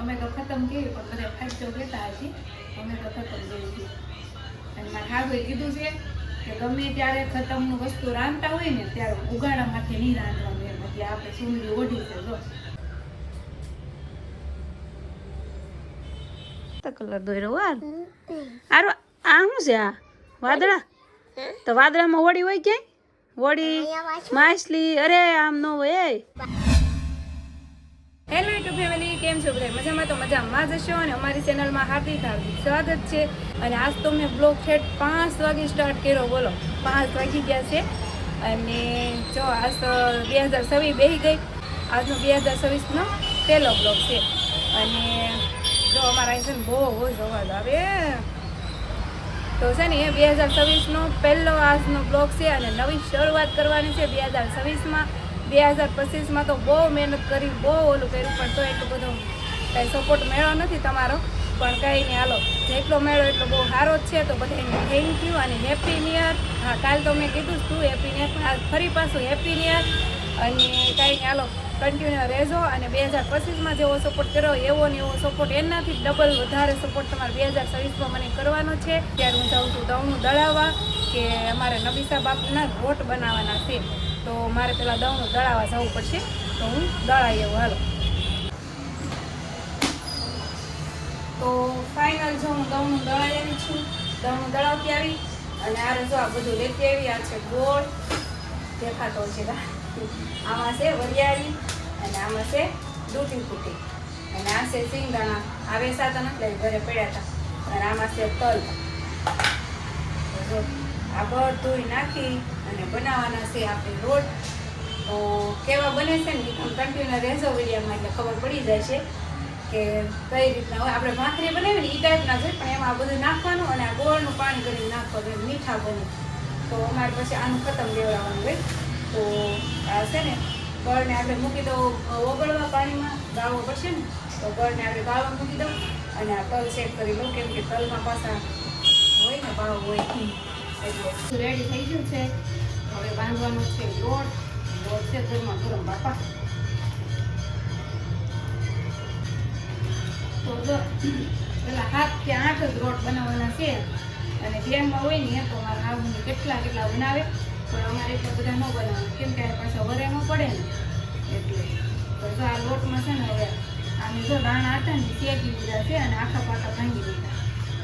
અમે તો ખતમ કેવી પણ બધા ફાટતો કહેતા હજી. અમે તો ખતમ જેવી અને મારા હાગોએ કીધું છે કે ગમે ત્યારે ખતમનું વસ્તુ રાંધતા હોય ને ત્યારે ઉગાડા માથે નહીં રાંધવાનું એમ. એટલે આપણે સુંદરી ઓઢી છે જો. કલર દોર્યો વાર આરો. આ શું છે આ? વાદળા? તો વાદળામાં હોળી હોય ક્યાંય? હોળી માછલી અરે આમ નો હોય કેમ છો બધા? મજામાં? તો મજામાં જ હશો અને અમારી ચેનલમાં હાર્દિક હાર્દિક સ્વાગત છે. અને આજ તો મેં બ્લોગ ઠેઠ પાંચ વાગે સ્ટાર્ટ કર્યો. બોલો, પાંચ વાગી ગયા છે. અને જો, આજ તો બે હજાર છવ્વીસ બેસી ગઈ. આજનો બે હજાર છવ્વીસનો પહેલો બ્લોગ છે. અને જો, અમારા છે ને બહુ જ અવાજ આવે. તો છે ને, બે હજાર છવ્વીસનો પહેલો આજનો બ્લોગ છે અને નવી શરૂઆત કરવાની છે બે હજાર છવ્વીસમાં બે હજાર પચીસમાં તો બહુ મહેનત કરી, બહુ ઓલું કર્યું, પણ તો એટલું બધું કાંઈ સપોર્ટ મેળવો નથી તમારો. પણ કાંઈ નહીં, હાલો, જેટલો મેળો એટલો બહુ સારો જ છે, તો બધાને થેન્ક યુ અને હેપી નિયર હા, કાલ તો મેં કીધું જ તું હેપી નિયર પણ ફરી પાછું હેપી નિયર અને કાંઈ નહીં, હાલો કન્ટિન્યુ રહેજો અને બે હજાર પચીસમાં જેવો સપોર્ટ કર્યો, એવો ને એવો સપોર્ટ એનાથી ડબલ વધારે સપોર્ટ તમારે બે હજાર છવ્વીસમાં મને કરવાનો છે. ત્યારે હું જાઉં છું દવનું દળાવવા, કે અમારે નબીસા બાપના રોટ બનાવવાના છે. તો મારે પેલા દવનું દળાવવા જવું પડશે. તો હું દળાવી આવું, હાલો. તો ફાઇનલ જો હું દવનું દળાવી આવી છું દવનું દળાવતી આવી અને આ જો આ બધું લેતી આવી, આ છે ગોળ. દેખાતો છે આમાં છે વરિયાળી અને આમાં છે દૂધી ફૂટી અને આ છે સિંગદાણા. આ વેસાતા નથી ઘરે પડ્યા હતા. અને આમાં છે તલ. તો બળ ધોઈ નાખી અને બનાવવાના છે આપણે રોટ તો કેવા બને છે ને તમે કન્ટિન્યુ રહેજો વિડીયોમાં, એટલે ખબર પડી જાય છે કે કઈ રીતના હોય. આપણે ભાખરી બનાવી ને એ ટાઈપના છે, પણ એમાં આ બધું નાખવાનું અને આ ગોળનું પાણી કરીને નાખવાનું મીઠા બને. તો અમારે પછી આનું ખતમ લેવડાવવાનું હોય. તો આ છે ને, ગળને આપણે મૂકી દો ઓગળવા પાણીમાં, ગાળવો પડશે ને, તો ગળને આપણે ગાળવા મૂકી દો અને આ તલ ચેક કરી લો કેમ કે તલમાં પાછા હોય ને, ભાવ હોય. રેડી થઈ ગયું છે. હવે બાંધવાનો છે લોટ. લોટ છે ઘરમાં ગરમ બાપા. તો પેલા સાત કે આઠ જ રોટ બનાવવાના છે. અને જેમાં હોય ને, તો અમારા હાવને કેટલા કેટલા બનાવે. પણ અમારે એટલા બધા ન બનાવે. કેમ કે પાછા વરે ન પડે ને. એટલે તો આ લોટમાં છે ને, હવે આમ જો દાણા હતા ને, શેકી લીધા છે અને આખા પાકા ભાંગી દીધા.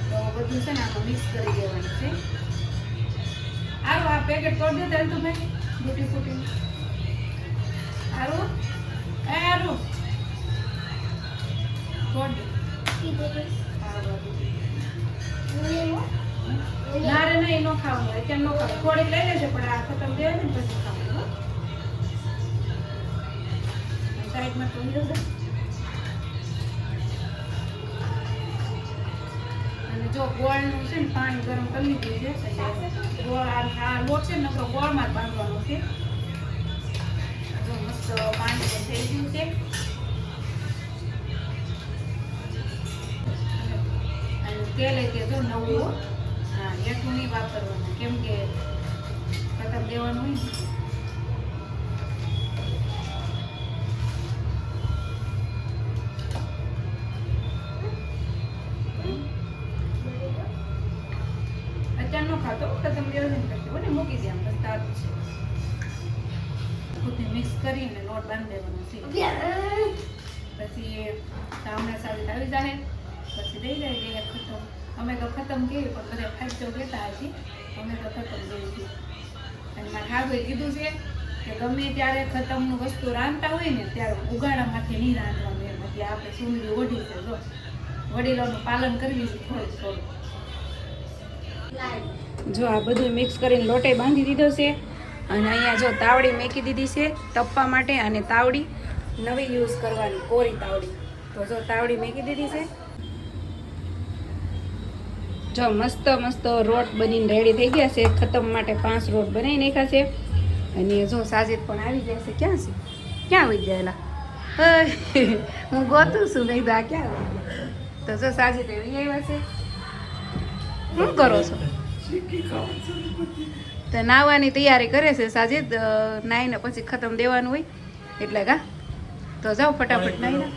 તો બધું છે ને, આમાં મિક્સ કરી દેવાનું છે. આરો આ પેકેટ કરી દે તારે તો ભાઈ. બુટી ફૂટી. આરો એ આરો કોણ ના રે, નહીં, નો ખાવાનું અત્યારે નો ખાવ થોડીક લઈ લેજે, પણ આ ખતમ દેવા ને પછી ખાવાનું, હો. સાઈડમાં તો. અને જો ગોળનું છે ને, પાણી ગરમ કરી લીધું છે ગોળ આ છે ને નકરો ગોળમાં જ બાંધવાનો છે. મસ્ત પાણી થઈ ગયું છે. તેલ એ જો નવું હો. હા એટલું નહીં વાપરવાનું. કેમ કે ખતમ દેવાનું હોય નો ખાતો ખતમ દેવાનું કરશે મૂકી દે આમ બસ છે. બધું મિક્સ કરીને લોટ બાંધી દેવાનો છે. પછી સામના સાથે આવી જાય પછી દઈ જાય કે ખતમ. અમે તો ખતમ કેવી પણ બધા ખાચો કહેતા હજી. અમે તો ખતમ જેવી હતી અને મારા હાગોએ કીધું છે કે ગમે ત્યારે ખતમનું વસ્તુ રાંધતા હોય ને, ત્યારે ઉગાડામાંથી નહીં રાંધવાનું એમ. એટલે આપણે સુંદરી ઓઢી છે, જો. વડીલોનું પાલન કરવી છે થોડું થોડું જો આ બધું મિક્સ કરીને લોટે બાંધી દીધો છે અને અહીંયા જો તાવડી મેકી દીધી છે તપવા માટે અને તાવડી નવી યુઝ કરવાની, કોરી તાવડી. તો જો તાવડી મેકી દીધી છે. જો મસ્ત મસ્ત રોટ બનીને રેડી થઈ ગયા છે. ખતમ માટે પાંચ રોટ બનાવી નાખ્યા છે. અને જો સાજિદ પણ આવી જાય છે. ક્યાં છે? ક્યાં આવી ગયેલા હું ગોતું છું નહીં આ ક્યાં તો જો સાજિદ એવી આવ્યા છે. શું કરો છો? તો નાહવાની તૈયારી કરે છે સાજી નાઈને પછી ખતમ દેવાનું હોય એટલે કા? તો જાઓ ફટાફટ નાહી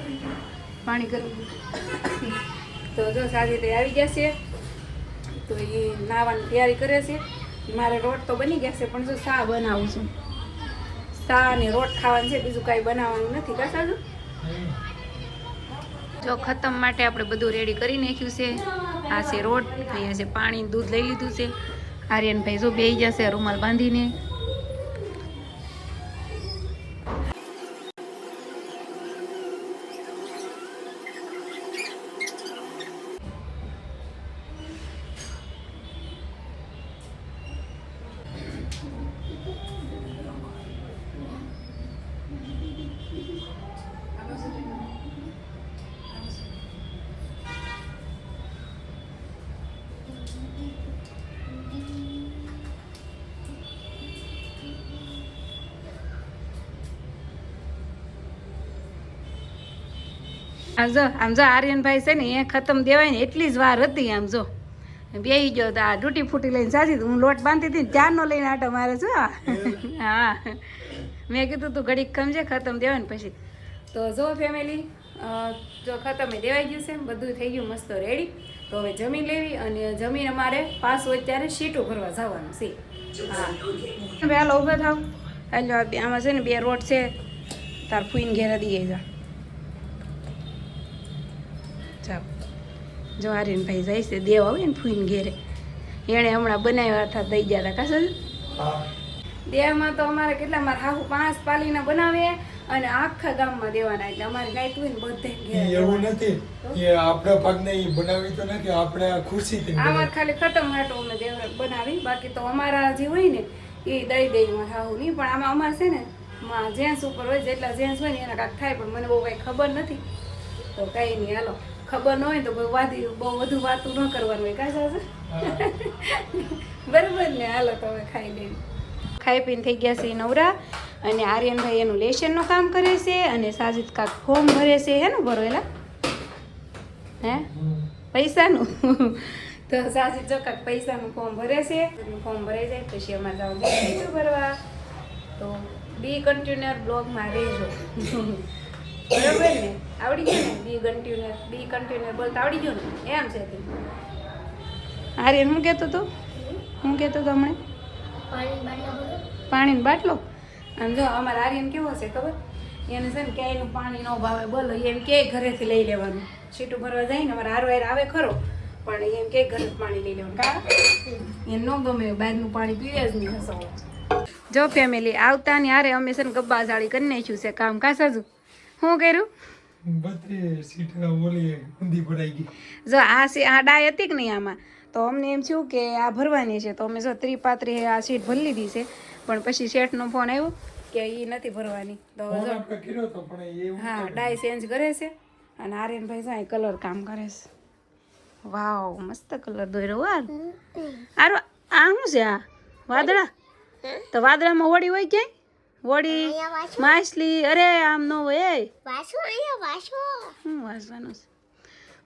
પાણી ગરમ. તો જો સાજી તે આવી ગયા છે. તો એ નાવાની તૈયારી કરે છે. મારે રોટ તો બની ગયા છે પણ જો શા બનાવું છું. શા અને રોટ ખાવાનું છે બીજું કાંઈ બનાવવાનું નથી કા સાજુ? જો ખતમ માટે આપણે બધું રેડી કરી નાખ્યું છે. આ છે રોટ અહીંયા છે પાણી, દૂધ લઈ લીધું છે. આર્યનભાઈ જો બેસી જશે, રૂમાલ બાંધીને. આમ જો આમ જો આર્યનભાઈ છે ને, એ ખતમ દેવાય ને એટલી જ વાર હતી આમ જો. બે ગયો તો આ ડૂટી ફૂટી લઈને સાચી હું લોટ બાંધતી હતી ને ત્યારનો લઈને આટો મારે છું, હા. મેં કીધું તું ઘડીક ખમજે, ખતમ દેવાય ને પછી. તો જો ફેમિલી જો ખતમ દેવાઈ ગયું છે, બધું થઈ ગયું મસ્ત રેડી તો હવે જમીન લેવી અને જમીન અમારે પાછું અત્યારે સીટો ભરવા જવાનું છે. હા. હાલો ઊભા થાવ. હાલો આમાં છે ને બે રોડ છે. તાર ફૂઈને ઘેરા દઈએ જા. ચાલો જો આર્યનભાઈ જાય છે દેવ આવે ને ફૂઈને ઘેરે. એણે હમણાં બનાવ્યા હતા દઈ ગયા હતા. કાસલ દેવામાં તો અમારે કેટલા મારા હાહુ પાંચ પાલીના બનાવે અને આખા ગામમાં દેવાના એટલે અમારે ગાયતું ને બધે ઈ એવું નથી. એ આપણા ભાગને એ બનાવી તો નથી આપણે ખુશીથી અમારે ખાલી ખતમ હાટો અમે દેવ બનાવી. બાકી તો અમારા જે હોય ને એ દઈ દઈ માં હાહુ નહીં. પણ આમાં અમારે છે ને માં જેન્ટ્સ ઉપર હોય જેટલા જેન્ટ્સ હોય ને એના કાંક થાય. પણ મને બહુ કાંઈ ખબર નથી. તો કાંઈ નહીં હાલો. ખબર ન હોય તો બહુ વાદી બહુ વધુ વાતું ન કરવાનું હોય. કાં બરાબર ને હાલો તો હવે ખાઈ લેવી ખાઈ પીને થઈ ગયા છે નવરા અને આર્યનભાઈ એનું લેશનનું કામ કરે છે અને સાજિદ કાક ફોર્મ ભરે છે. હેનું ભરેલા? હે? પૈસાનું? તો સાજિદ જો કાક પૈસાનું ફોર્મ ભરે છે. ફોર્મ ભરાઈ જાય પછી અમારે જાવ છે. ભરવા. તો બી કન્ટિન્યુઅર બ્લોગમાં રહેજો. બરોબર ને? આવડી ગયું ને? બી કન્ટેનર બી કન્ટેનર બોલતા આવડી ગયું ને? એમ છે તે. આર્યન હું કહેતો હતો હું કહેતો હતો હમણાં? પાણીનો બાટલો આમ જો અમારા આર્યન કેવો છે ખબર? એને છે ને ક્યાંયનું પાણી ન ભાવે બોલો એમ કે ઘરેથી લઈ લેવાનું. સીટું ભરવા જાય ને અમારા હારો હાર આવે ખરો પણ એમ કે ઘરે પાણી લઈ લેવાનું. કા? એને ન ગમે બહારનું પાણી પીવે જ નહીં હસો જો ફેમિલી આવતા ને હારે અમે છે ને ગબ્બા જાળી કરી નાખ્યું છે. કામ કા સાજુ? શું કર્યું? જો આ આ ડાય હતી કે નહીં આમાં? તો અમને એમ થયું કે આ ભરવાની છે. તો અમે જો ત્રિપાત્રી આ સીટ ભરી લીધી છે. પણ પછી શેઠનો ફોન આવ્યો કે એ નથી ભરવાની. તો હવે ફોન જો આપણે કર્યો તો પણ એ એવું હા ડાય ચેન્જ કરે છે. અને આર્યનભાઈ જાય કલર કામ કરે છે. વાવ મસ્ત કલર દોર્યો વાર આરો આ શું છે આ? વાદળા? તો વાદળામાં હોળી હોય ક્યાંય? હોડી માછલી અરે આમ નો હોય શું વાંચવાનું છે?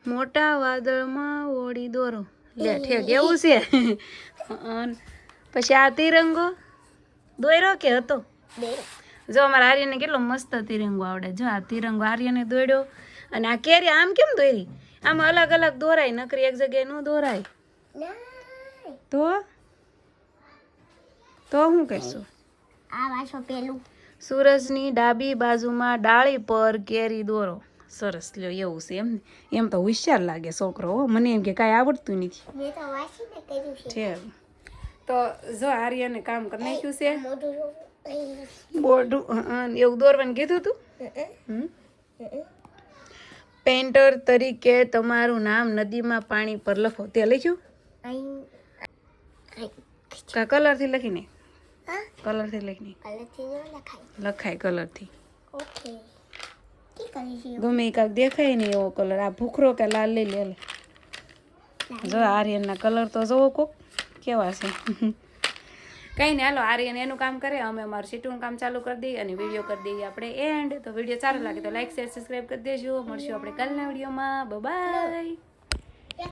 મોટા વાદળમાં ઓળી દોરો. લે ઠેક એવું છે. પછી આ તિરંગો દોર્યો કે હતો? જો અમારા આર્યને કેટલો મસ્ત તિરંગો આવડે. જો આ તિરંગો આર્યને દોડ્યો અને આ કેરી આમ કેમ દોરી આમ અલગ અલગ દોરાય નકરી એક જગ્યાએ ન દોરાય. તો? તો હું કહેશું? સૂરજની ડાબી બાજુમાં ડાળી પર કેરી દોરો. સરસ લ્યો એવું છે એમ એમ તો હોશિયાર લાગે છોકરો મને એમ કે કાંઈ આવડતું નથી. છે. તો જો આર્યને કામ કરી નાખ્યું છે. બોર્ડું એવું દોરવાનું કીધું તું? પેન્ટર તરીકે તમારું નામ નદીમાં પાણી પર લખો. તે લખ્યું? કા કલરથી લખીને કલરથી લખીને લખાય. કલરથી ગમે કાંક દેખાય નહીં એવો કલર આ ભૂખરો કે લાલ લઈ લે લે. જો આર્યનના કલર તો જોવો કોક. કેવા છે? કંઈ નહીં હાલો આર્યન એનું કામ કરે અમે અમારું સીટુનું કામ ચાલુ કરી દઈએ અને વીડિયો કરી દઈએ આપણે એન્ડ તો વીડિયો સારો લાગે તો લાઈક શેર સબસ્ક્રાઈબ કરી દેજો. મળશું આપણે કાલના વિડીયોમાં. બાય